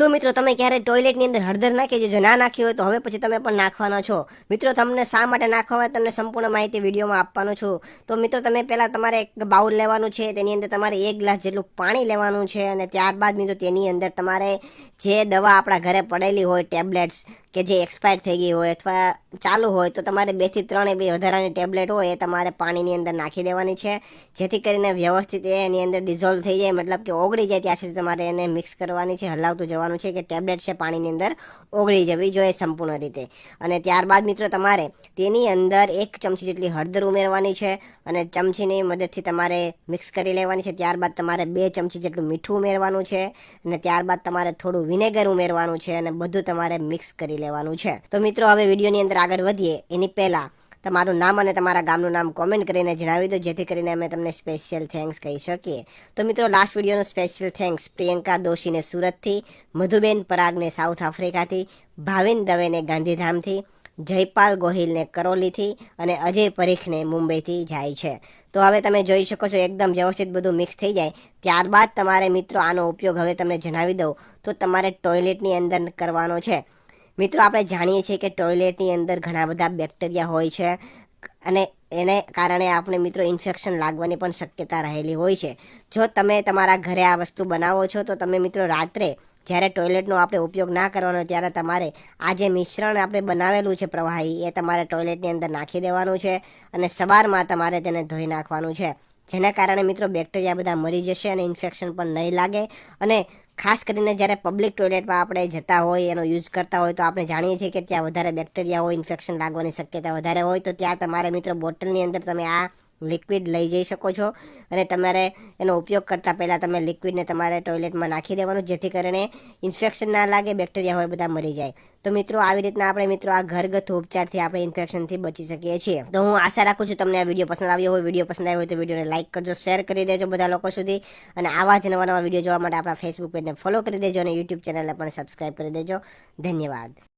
શું મિત્રો, તમે ક્યારે ટોયલેટની અંદર હળદર નાખી? જો ના નાખી હોય તો હવે પછી તમે પણ નાખવાના છો મિત્રો, તમને શા માટે નાખવા હોય તમને સંપૂર્ણ માહિતી વિડીયોમાં આપવાનું છું તો મિત્રો, તમે પહેલાં તમારે એક બાઉલ લેવાનું છે, તેની અંદર તમારે એક ગ્લાસ જેટલું પાણી લેવાનું છે અને ત્યારબાદ મિત્રો, તેની અંદર તમારે જે દવા આપણા ઘરે પડેલી હોય, ટેબ્લેટ્સ કે જે એક્સપાયર થઈ ગઈ હોય અથવા ચાલુ હોય, તો તમારે બેથી ત્રણ એવી વધારાની ટેબ્લેટ હોય એ તમારે પાણીની અંદર નાખી દેવાની છે. જેથી કરીને વ્યવસ્થિત એની અંદર ડિઝોલ્વ થઈ જાય, મતલબ કે ઓગળી જાય ત્યાં સુધી તમારે એને મિક્સ કરવાની છે, હલાવતું જવાનું છે કે ટેબ્લેટ છે પાણીની અંદર ઓગળી જવી જોઈએ સંપૂર્ણ રીતે. અને ત્યારબાદ મિત્રો તમારે તેની અંદર એક ચમચી જેટલી હળદર ઉમેરવાની છે અને ચમચીની મદદથી તમારે મિક્સ કરી લેવાની છે. ત્યારબાદ તમારે બે ચમચી જેટલું મીઠું ઉમેરવાનું છે અને ત્યારબાદ તમારે થોડું વિનેગર ઉમેરવાનું છે અને બધું તમારે મિક્સ કરી લેવાનું છે. તો મિત્રો, હવે વિડીયોની અંદર આગળ વધીએ. એની પહેલાં તમારું નામ અને તમારા ગામનું નામ કોમેન્ટ કરીને જણાવી દો, જેથી કરીને અમે તમને સ્પેશિયલ થેન્ક્સ કહી શકીએ. તો મિત્રો લાસ્ટ વિડીયોનો સ્પેશિયલ થેન્ક્સ પ્રિયંકા દોશીને સુરતથી, મધુબેન પરાગને સાઉથ આફ્રિકાથી ભાવિન દવેને ગાંધીધામથી, જયપાલ ગોહિલને કરોલીથી અને અજય પરીખને મુંબઈથી જાય છે. તો હવે તમે જોઈ શકો છો, એકદમ વ્યવસ્થિત બધું મિક્સ થઈ જાય. ત્યારબાદ તમારે મિત્રો, આનો ઉપયોગ હવે તમને જણાવી દઉં. તો તમારે ટોયલેટની અંદર કરવાનો છે. મિત્રો, આપણે જાણીએ છીએ કે ટોયલેટની અંદર ઘણા બધા બેક્ટેરિયા હોય છે અને એને કારણે આપણે મિત્રો ઇન્ફેક્શન લાગવાની પણ શક્યતા રહેલી હોય છે. જો તમે તમારા ઘરે આ વસ્તુ બનાવો છો, તો તમે મિત્રો રાત્રે જ્યારે ટોયલેટનો આપણે ઉપયોગ ના કરવાનો ત્યારે તમારે આ જે મિશ્રણ આપણે બનાવેલું છે પ્રવાહી, એ તમારે ટોયલેટની અંદર નાખી દેવાનું છે અને સવારમાં તમારે તેને ધોઈ નાખવાનું છે. જેના કારણે મિત્રો બેક્ટેરિયા બધા મરી જશે અને ઇન્ફેક્શન પણ નહીં લાગે અને ખાસ કરીને જ્યારે પબ્લિક ટોયલેટમાં આપણે જતા હોય, એનો યુઝ કરતા હોય, તો આપણે જાણીએ છીએ કે ત્યાં વધારે બેક્ટેરિયા હોય ઇન્ફેક્શન લાગવાની શક્યતા વધારે હોય. તો ત્યાં તમારે મિત્રો બોટલની અંદર તમે આ લિક્વિડ લઈ જઈ શકો છો. અને તમારે એનો ઉપયોગ કરતાં પહેલાં તમે લિક્વિડને તમારે ટોયલેટમાં નાખી દેવાનું, જેથી કરીને ઇન્ફેક્શન ના લાગે બેક્ટેરિયા હોય, બધા મરી જાય. તો મિત્રો, આવી રીતના આપણે મિત્રો આ ઘરગથ્થુ ઉપચારથી આપણે ઇન્ફેક્શનથી બચી શકીએ છીએ. તો હું આશા રાખું છું તમને આ વીડિયો પસંદ આવ્યો હોય. વીડિયો પસંદ આવ્યો હોય તો વિડીયોને લાઇક કરજો શેર કરી દેજો બધા લોકો સુધી. અને આવા જ નવા નવા વીડિયો જોવા માટે આપણા ફેસબુક પેજને ફોલો કરી દેજો અને યુટ્યુબ ચેનલને પણ સબસ્ક્રાઈબ કરી દેજો. ધન્યવાદ.